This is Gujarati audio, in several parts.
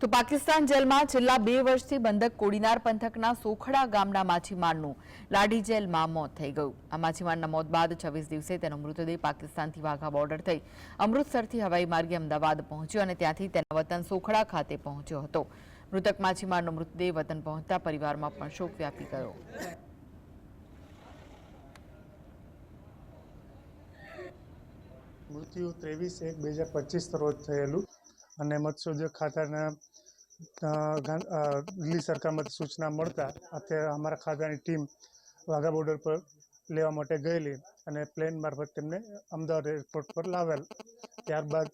તો પાકિસ્તાન જેલમાં છેલ્લા બે વર્ષથી બંધક કોડીનાર પંથકના સોખડા ગામના માછીમારનું લાડી જેલમાં મોત થઈ ગયું. આ માછીમારના મોત બાદ છવ્વીસ દિવસે તેનો મૃતદેહ પાકિસ્તાનથી વાઘા બોર્ડર થઈ અમૃતસરથી હવાઈ માર્ગે અમદાવાદ પહોંચ્યો અને ત્યાંથી તેના વતન સોખડા ખાતે પહોંચ્યો હતો. મૃતક માછીમારનો મૃતદેહ વતન પહોંચતા પરિવારમાં પણ શોક વ્યાપી ગયો. મૃત્યુ ત્રેવીસ એક બે હજાર પચીસ રોજ થયેલું. અને મત્સ્યોદ્યોગ ખાતાના દિલ્હી સરકારમાંથી સૂચના મળતા અત્યારે અમારા ખાતાની ટીમ વાઘા બોર્ડર પર લેવા માટે ગયેલી અને પ્લેન મારફત તેમને અમદાવાદ એરપોર્ટ પર લાવેલ. ત્યારબાદ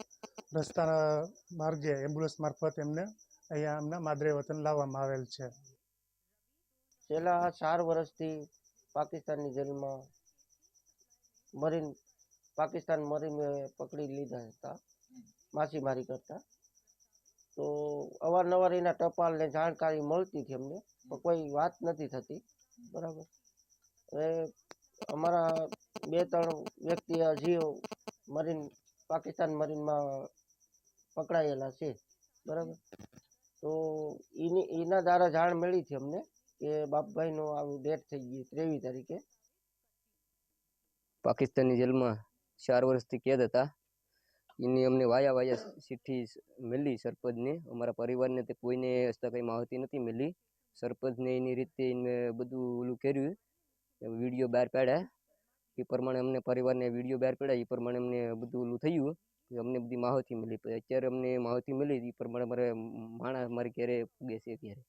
રસ્તાના માર્ગે એમ્બ્યુલન્સ મારફત એમને અહીંયા એમના માદરે વતન લાવવામાં આવેલ છે. છેલ્લા ચાર વર્ષથી પાકિસ્તાનની જેલમાં મરીન, પાકિસ્તાન મરીને પકડી લીધા હતા. માછીમારી કરતા. તો અવારનવાર એના ટપાલને જાણકારી મળતી હતી અમને, પણ કોઈ વાત નથી થતી. બરાબર. હવે અમારા બે ત્રણ વ્યક્તિ હજી મરીન, પાકિસ્તાન મરીનમાં પકડાયેલા છે. બરાબર. તો એની, એના દ્વારા જાણ મળી છે અમને કે બાપભાઈનું આવું ડેટ થઈ ગઈ ત્રેવીસ તારીખે. પાકિસ્તાનની જેલમાં ચાર વર્ષથી કેદ હતા. એની અમને વાયા વાયા ચિઠ્ઠી મળી સરપંચને. અમારા પરિવારને તે કોઈને હસ્તા કંઈ માહિતી નથી મળી સરપંચને એની રીતે એને બધું ઓલું કર્યું. વીડિયો બહાર પાડ્યા. એ પ્રમાણે અમને પરિવારને વીડિયો બહાર પાડ્યા. એ પ્રમાણે અમને બધું ઓલું થયું. અમને બધી માહિતી મળી અત્યારે અમને માહિતી મળી એ પ્રમાણે મારે માણસ મારી ઘેરે પૂગે છે અત્યારે.